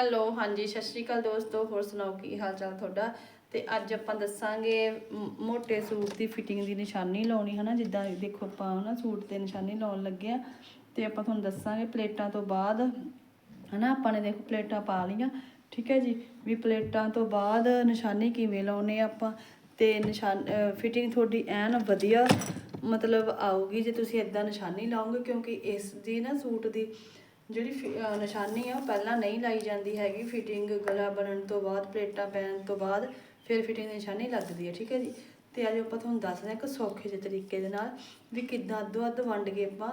Hello, ਹਾਂਜੀ, ਸਤਿ ਸ਼੍ਰੀ ਅਕਾਲ ਦੋਸਤੋ, ਹੋਰ ਸੁਣਾਓ, ਕੀ ਹਾਲ ਚਾਲ ਤੁਹਾਡਾ? ਤੇ ਅੱਜ ਆਪਾਂ ਦੱਸਾਂਗੇ ਮੋਟੇ ਸੂਟ ਦੀ ਫਿਟਿੰਗ ਦੀ ਨਿਸ਼ਾਨੀ ਲਾਉਣੀ, ਹਨਾ? ਜਿੱਦਾਂ ਦੇਖੋ ਆਪਾਂ, ਹਨਾ, ਸੂਟ ਤੇ ਨਿਸ਼ਾਨੀ ਲਾਉਣ ਲੱਗੇ ਆ। ਤੇ ਆਪਾਂ ਤੁਹਾਨੂੰ ਦੱਸਾਂਗੇ ਪਲੇਟਾਂ ਤੋਂ ਬਾਅਦ, ਹਨਾ? ਆਪਾਂ ਨੇ ਦੇਖੋ ਪਲੇਟਾਂ ਪਾ ਲਈਆਂ, ਠੀਕ ਹੈ ਜੀ? ਵੀ ਪਲੇਟਾਂ ਤੋਂ ਬਾਅਦ ਨਿਸ਼ਾਨੀ ਕਿਵੇਂ ਲਾਉਣੀ ਆ ਆਪਾਂ? ਤੇ ਨਿਸ਼ਾਨ ਫਿਟਿੰਗ ਤੁਹਾਡੀ ਐਨ ਵਧੀਆ ਮਤਲਬ ਆਊਗੀ ਜੇ ਤੁਸੀਂ ਇਦਾਂ ਨਿਸ਼ਾਨੀ ਲਾਓਗੇ, ਕਿਉਂਕਿ ਇਸ ਦੀ ਨਾ ਸੂਟ ਦੀ ਜਿਹੜੀ ਫਿ- ਨਿਸ਼ਾਨੀ ਆ, ਉਹ ਪਹਿਲਾਂ ਨਹੀਂ ਲਾਈ ਜਾਂਦੀ ਹੈਗੀ। ਫਿਟਿੰਗ ਗਲਾ ਬਣਨ ਤੋਂ ਬਾਅਦ, ਪਲੇਟਾਂ ਪੈਣ ਤੋਂ ਬਾਅਦ ਫਿਰ ਫਿਟਿੰਗ ਦੀ ਨਿਸ਼ਾਨੀ ਲੱਗਦੀ ਹੈ ਠੀਕ ਹੈ ਜੀ? ਤੇ ਅੱਜ ਆਪਾਂ ਤੁਹਾਨੂੰ ਦੱਸਦੇ ਹਾਂ ਇੱਕ ਸੌਖੇ ਜਿਹੇ ਤਰੀਕੇ ਦੇ ਨਾਲ ਵੀ ਕਿੱਦਾਂ ਅੱਧੋ ਅੱਧ ਵੰਡ ਕੇ ਆਪਾਂ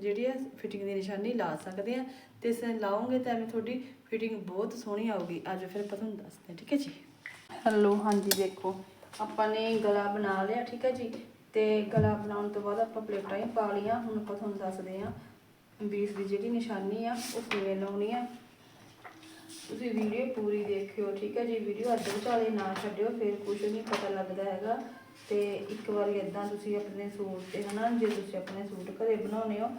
ਜਿਹੜੀ ਆ ਫਿਟਿੰਗ ਦੀ ਨਿਸ਼ਾਨੀ ਲਾ ਸਕਦੇ ਆ। ਤੇ ਇਸ ਨਾਲ ਤਾਂ ਐਵੇਂ ਤੁਹਾਡੀ ਫਿਟਿੰਗ ਬਹੁਤ ਸੋਹਣੀ ਆਊਗੀ। ਅੱਜ ਫਿਰ ਆਪਾਂ ਤੁਹਾਨੂੰ ਦੱਸਦੇ ਹਾਂ ਠੀਕ ਹੈ ਜੀ? ਹੈਲੋ ਹਾਂਜੀ, ਦੇਖੋ, ਆਪਾਂ ਨੇ ਗਲਾ ਬਣਾ ਲਿਆ, ਠੀਕ ਹੈ ਜੀ? ਤੇ ਗਲਾ ਬਣਾਉਣ ਤੋਂ ਬਾਅਦ ਆਪਾਂ ਪਲੇਟਾਂ ਹੀ ਪਾ ਲਈਆਂ। ਹੁਣ ਆਪਾਂ ਤੁਹਾਨੂੰ ਦੱਸਦੇ ਹਾਂ ਵੀ ਦੀ ਜਿਹੜੀ ਨਿਸ਼ਾਨੀ ਆ, ਉਹ ਕਿਵੇਂ ਲਾਉਣੀ ਆ। ਤੁਸੀਂ ਵੀਡੀਓ ਪੂਰੀ ਦੇਖਿਓ, ਠੀਕ ਹੈ ਜੀ? ਵੀਡੀਓ ਅੱਧ ਵਿਚਾਲੇ ਨਾ ਛੱਡਿਓ, ਫਿਰ ਕੁਝ ਨਹੀਂ ਪਤਾ ਲੱਗਦਾ ਹੈਗਾ। ਤੇ ਇੱਕ ਵਾਰੀ ਇਦਾਂ ਤੁਸੀਂ ਆਪਣੇ ਸੂਟ ਤੇ ਹਨਾ, ਜੇ ਤੁਸੀਂ ਆਪਣੇ ਸੂਟ ਘਰੇ ਬਣਾਉਣੇ ਹੋ,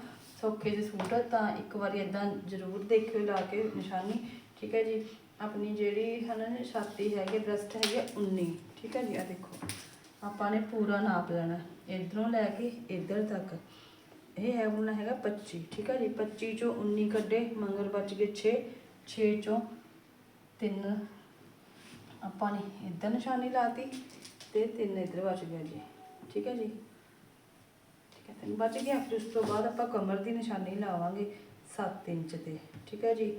ਸੌਖੇ ਜਿਹੇ ਸੂਟ, ਤਾਂ ਇੱਕ ਵਾਰੀ ਇਦਾਂ ਜ਼ਰੂਰ ਦੇਖਿਓ, ਲਾ ਕੇ ਨਿਸ਼ਾਨੀ, ਠੀਕ ਹੈ ਜੀ? ਆਪਣੀ ਜਿਹੜੀ ਹਨਾ, ਛਾਤੀ ਹੈਗੀ ਬ੍ਰੈਸਟ ਹੈਗੀ ਆ 19 ਠੀਕ ਹੈ ਜੀ? ਆ ਦੇਖੋ, ਆਪਾਂ ਨੇ ਪੂਰਾ ਨਾਪ ਲੈਣਾ। ਇਧਰੋਂ ਲੈ ਕੇ ਇੱਧਰ ਤੱਕ। ਇਹ ਹੈ ਉਹਨਾਂ ਹੈਗਾ 25 ਠੀਕ ਹੈ ਜੀ? 25 ਚੋਂ 19 ਕੱਢੇ, ਮੰਗਰ ਬਚ ਗਏ 6 6 ਚੋਂ 3 ਆਪਾਂ ਨੇ ਇੱਧਰ ਨਿਸ਼ਾਨੀ ਲਾਤੀ ਤੇ 3 ਇੱਧਰ ਬਚ ਗਿਆ ਜੀ, ਠੀਕ ਹੈ ਜੀ? ਠੀਕ ਹੈ ਤਿੰਨ ਬਚ ਗਿਆ, ਫਿਰ ਉਸ ਤੋਂ ਬਾਅਦ ਆਪਾਂ ਕਮਰ ਦੀ ਨਿਸ਼ਾਨੀ ਲਾਵਾਂਗੇ 7 ਇੰਚ ਤੇ, ਠੀਕ ਹੈ ਜੀ?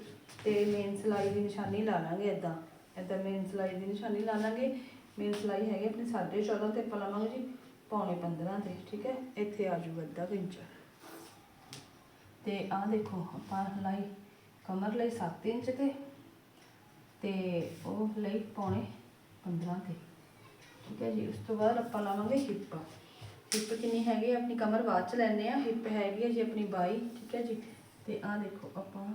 ਤੇ ਮੇਨ ਸਲਾਈ ਦੀ ਨਿਸ਼ਾਨੀ ਲਾ ਲਾਂਗੇ ਇਦਾਂ ਇਦਾਂ ਮੇਨ ਸਲਾਈ ਦੀ ਨਿਸ਼ਾਨੀ ਲਾ ਲਾਂਗੇ। ਮੇਨ ਸਲਾਈ ਹੈਗੀ ਆਪਣੀ 14.5 ਤੇ ਆਪਾਂ ਲਾਵਾਂਗੇ ਜੀ, ਪੌਣੇ 15 ਤੇ, ਠੀਕ ਹੈ ਇੱਥੇ ਆ ਜੂਗਾ ਅੱਧਾ ਇੰਚ। ਤੇ ਆਹ ਦੇਖੋ, ਆਪਾਂ ਲਾਈ ਕਮਰ ਲਈ 7 ਇੰਚ ਤੇ ਤੇ ਉਹ ਲਈ ਪੌਣੇ 15 ਤੇ। ਠੀਕ ਹੈ ਜੀ, ਉਸ ਤੋਂ ਬਾਅਦ ਆਪਾਂ ਲਾਵਾਂਗੇ ਹਿੱਪ। ਹਿੱਪ ਕਿੰਨੀ ਹੈਗੀ ਆ? ਆਪਣੀ ਕਮਰ ਬਾਅਦ ਚ ਲੈਣੇ ਆ ਹਿੱਪ ਹੈਗੀ ਹੈ ਜੀ ਆਪਣੀ 22 ਠੀਕ ਹੈ ਜੀ। ਤੇ ਆਹ ਦੇਖੋ, ਆਪਾਂ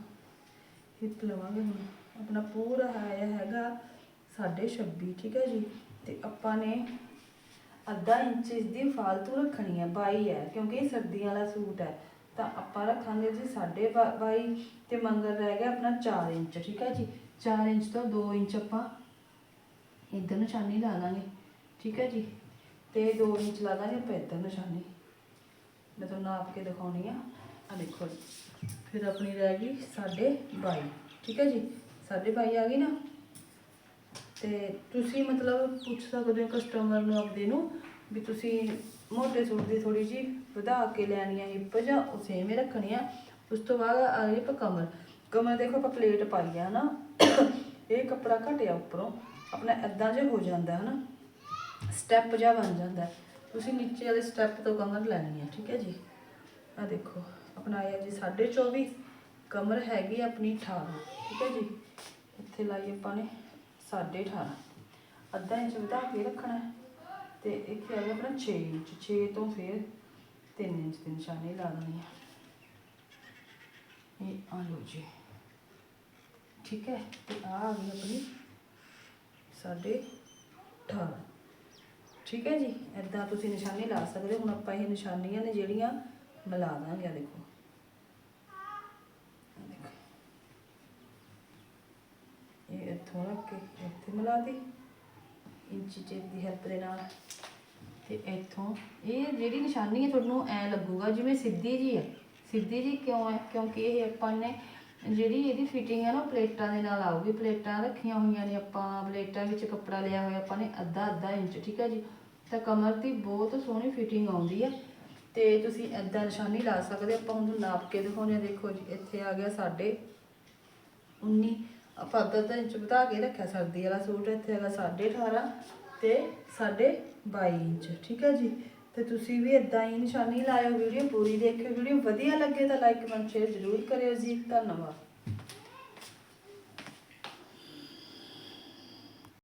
ਹਿੱਪ ਲਵਾਂਗੇ ਹੁਣ। ਆਪਣਾ ਪੂਰਾ ਆਇਆ ਹੈਗਾ 26 ਠੀਕ ਹੈ ਜੀ। ਤੇ ਆਪਾਂ ਨੇ ਅੱਧਾ ਇੰਚ ਇਸ ਦੀ ਫਾਲਤੂ ਰੱਖਣੀ ਹੈ 22 ਹੈ, ਕਿਉਂਕਿ ਇਹ ਸਰਦੀਆਂ ਵਾਲਾ ਸੂਟ ਹੈ। ਤਾਂ ਆਪਾਂ ਰੱਖਾਂਗੇ ਜੀ 22 ਤੇ ਮੰਗਰ ਰਹਿ ਗਿਆ ਆਪਣਾ 4 ਇੰਚ, ਠੀਕ ਹੈ ਜੀ? 4 ਇੰਚ ਤੋਂ 2 ਇੰਚ ਆਪਾਂ ਇੱਧਰ ਨਿਸ਼ਾਨੀ ਲਾ ਦਾਂਗੇ ਠੀਕ ਹੈ ਜੀ? ਤੇ 2 ਇੰਚ ਲਾ ਦਾਂਗੇ ਆਪਾਂ ਇੱਧਰ ਨਿਸ਼ਾਨੀ। ਮੈਂ ਤੁਹਾਨੂੰ ਨਾਪ ਕੇ ਦਿਖਾਉਣੀ ਆ। ਆ ਦੇਖੋ ਫਿਰ ਆਪਣੀ ਰਹਿ ਗਈ 22 ਠੀਕ ਹੈ ਜੀ? 22 ਆ ਗਈ ਨਾ? ਤੇ ਤੁਸੀਂ ਮਤਲਬ ਪੁੱਛ ਸਕਦੇ ਹੋ ਕਸਟਮਰ ਨੂੰ ਆਪਦੇ ਨੂੰ ਵੀ ਤੁਸੀਂ ਮੋਟੇ ਸੂਟ ਦੀ ਥੋੜੀ ਜੀ ਵਧਾ ਕੇ ਲੈਣੀ ਆ ਹਿੱਪ ਜਾਂ ਉਹ ਸੇਮ ਹੀ ਰੱਖਣੀ ਆ। ਉਸ ਤੋਂ ਬਾਅਦ ਆ ਗਈ ਆਪਾਂ ਕਮਰ। ਕਮਰ ਦੇਖੋ ਆਪਾਂ ਪਲੇਟ ਪਾਈ ਆ ਨਾ। ਇਹ ਕੱਪੜਾ ਘਟਿਆ ਉੱਪਰੋਂ। ਆਪਣਾ ਐਦਾਂ ਜਿਹਾ ਹੋ ਜਾਂਦਾ ਹੈ ਨਾ ਸਟੈਪ ਜਿਹਾ ਬਣ ਜਾਂਦਾ। ਤੁਸੀਂ ਨੀਚੇ ਵਾਲੇ ਸਟੈਪ ਤੋਂ ਕਮਰ ਲੈਣੀ ਹੈ ਠੀਕ ਹੈ ਜੀ? ਆ ਦੇਖੋ, ਆਪਣਾ ਆਇਆ ਜੀ 24.5 ਕਮਰ ਹੈਗੀ ਆਪਣੀ 18 ਠੀਕ ਹੈ ਜੀ? ਇੱਥੇ ਲਾਈ ਆਪਾਂ ਨੇ 18.5 ਅੱਧਾ ਇੰਚ ਵਧਾ ਕੇ ਰੱਖਣਾ। ਹੈ ਤੇ ਇੱਥੇ ਆ ਗਿਆ ਆਪਣਾ 6 ਇੰਚ 6 ਤੋਂ ਫਿਰ 3 ਇੰਚ ਦੀ ਨਿਸ਼ਾਨੀ ਲਾ ਦੇਣੀ ਹੈ ਇਹ ਆ ਲਓ ਜੀ। ਠੀਕ ਹੈ, ਤੇ ਆ ਆ ਗਈ ਆਪਣੀ ਸਾਢੇ 18 ਠੀਕ ਹੈ ਜੀ ਐਦਾਂ ਤੁਸੀਂ ਨਿਸ਼ਾਨੀ ਲਾ ਸਕਦੇ ਹੋ। ਹੁਣ ਆਪਾਂ ਇਹ ਨਿਸ਼ਾਨੀਆਂ ਨੇ ਜਿਹੜੀਆਂ ਮਿਲਾ ਦਾਂਗੇ ਆ ਦੇਖੋ। ਇਹ ਇੱਥੋਂ ਰੱਖ ਕੇ ਇੱਥੇ ਮਿਲਾ ਦੀ ਇੰਚੀ ਟੇਪ ਦੀ ਹੈਲਪ ਦੇ ਨਾਲ। ਤੇ ਇੱਥੋਂ ਇਹ ਜਿਹੜੀ ਨਿਸ਼ਾਨੀ ਹੈ ਤੁਹਾਨੂੰ ਐ ਲੱਗੂਗਾ ਜਿਵੇਂ ਸਿੱਧੀ ਜੀ ਹੈ। ਸਿੱਧੀ ਜੀ ਕਿਉਂ ਹੈ? ਕਿਉਂਕਿ ਇਹ ਆਪਾਂ ਨੇ ਜਿਹੜੀ ਇਹਦੀ ਫਿਟਿੰਗ ਹੈ ਨਾ ਪਲੇਟਾਂ ਦੇ ਨਾਲ ਆਊਗੀ। ਪਲੇਟਾਂ ਰੱਖੀਆਂ ਹੋਈਆਂ ਨੇ ਆਪਾਂ, ਪਲੇਟਾਂ ਵਿੱਚ ਕੱਪੜਾ ਲਿਆ ਹੋਇਆ ਆਪਾਂ ਨੇ, ਅੱਧਾ ਅੱਧਾ ਇੰਚ, ਠੀਕ ਹੈ ਜੀ? ਤਾਂ ਕਮਰ ਦੀ ਬਹੁਤ ਸੋਹਣੀ ਫਿਟਿੰਗ ਆਉਂਦੀ ਹੈ। ਤੇ ਤੁਸੀਂ ਐਦਾਂ ਨਿਸ਼ਾਨੀ ਲਾ ਸਕਦੇ ਆਪਾਂ ਹੁਣ ਨਾਪ ਕੇ ਦਿਖਾਉਂਦੇ ਹਾਂ। ਦੇਖੋ ਜੀ, ਇੱਥੇ ਆ ਗਿਆ ਸਾਡੇ 19 ਆਪਾਂ ਅੱਧਾ ਅੱਧਾ ਇੰਚ ਵਧਾ ਕੇ ਰੱਖਿਆ, ਸਰਦੀ ਵਾਲਾ ਸੂਟ ਇੱਥੇ ਹੈਗਾ 18.5 ਤੇ 22 ਇੰਚ, ਠੀਕ ਹੈ ਜੀ? ਤੇ ਤੁਸੀਂ ਵੀ ਇਦਾਂ ਹੀ ਨਿਸ਼ਾਨੀ ਲਾਇਓ ਵੀਡੀਓ, ਪੂਰੀ ਦੇਖਿਓ ਵੀਡੀਓ, ਵਧੀਆ ਲੱਗੇ ਤਾਂ ਲਾਈਕ ਕਮੈਂਟ ਸ਼ੇਅਰ ਜ਼ਰੂਰ ਕਰਿਓ ਜੀ, ਧੰਨਵਾਦ।